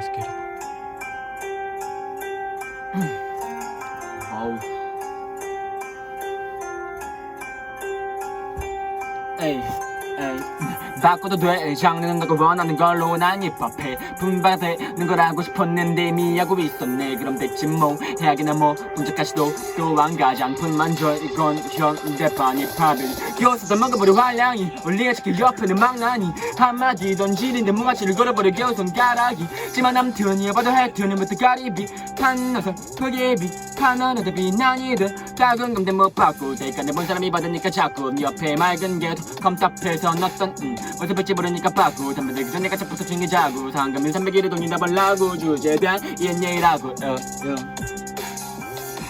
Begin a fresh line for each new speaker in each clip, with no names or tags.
Let's get it.
어우. 에이, 에이. 바꿔도 돼 장르는 너가 원하는 걸로 난 힙합해 분발되는 걸 하고 싶었는데 미하고 있었네. 그럼 됐지 뭐. 해야겠나 뭐. 분석까지도 또한 가지 한 푼만 줘 이건 현대판 힙합은 교수도 먹어버려 활량이 올리가 지킬 옆에는 망나니 한마디 던지는데 무가치를 걸어버려 겨우 손가락이 지만 남튼 이어봐도 하여튼 부터 가리비. 판나서 포기비. 하나는 비난이든 작은 건데 못 받고 대가 내본 사람이 받으니까 자꾸 네 옆에 맑은 게도 컴탑해서 넣었던 음 뺄지 모르니까 받고 담배 들기 전에 가짜 부서 챙기자고. 상금일 300일에 돈이 다 벌라고. 대한 이해라고. 어, 어.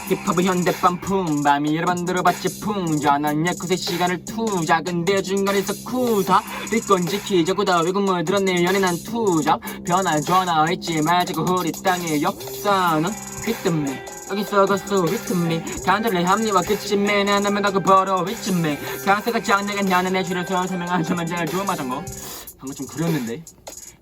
힙합은 현대판 품밤이 여러 번 들어봤지 풍자난 예컷의 시간을 투자 근데 중간에서 쿠사 리건 지키자고 다 외국 물 들었네 연애난 투자 변화 전화했지. 말자고 우리 땅의 역사는 휘뜸매 여기 썩었어 휘뜸매 간절히 합리화 끝쯤에 내 남의 가고 벌어 휘쯤매 강세가 장내가 나는 내 줄여서 설명하자면 잘 좋은 맞은 거. 방금 좀 그렸는데.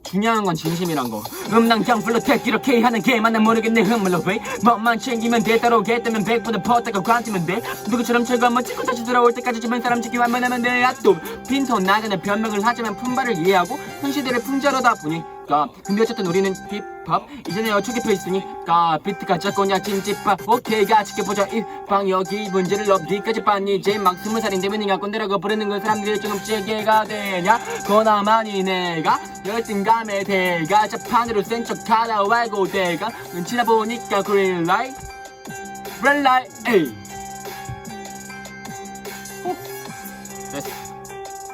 중요한 건 진심이란 거. 음낭 장 플로텍 이렇게 하는 게만 난 모르겠네 흐물로. 왜? 뭐만 챙기면 돼 따로 개뜨면 백보다 퍼다가 관티면 돼. 누구처럼 철거 한번 찍고 다시 돌아올 때까지 주변 사람 지키고 한번 하면 돼야 또 빈손 나그네 변명을 하자면 품발을 이해하고 현 시대를 풍자로다 보니 까 근데 어쨌든 우리는 힙합 이제는 어초기표 있으니 까 비트가 작고냐 찜찜밥. 오케이 가 지켜보자. 이방 여기 문제를 어디까지 봤니 이제 막 스무 살인데 왜 내가 꼰대라고 부르는 건 사람들이 조금 찌개가 되냐? 그나마니 내가 열등감에 대가. 자판으로 센척 하다 말고 대가 눈치나 보니까 그린 라이 red light 에이. 어? 됐어.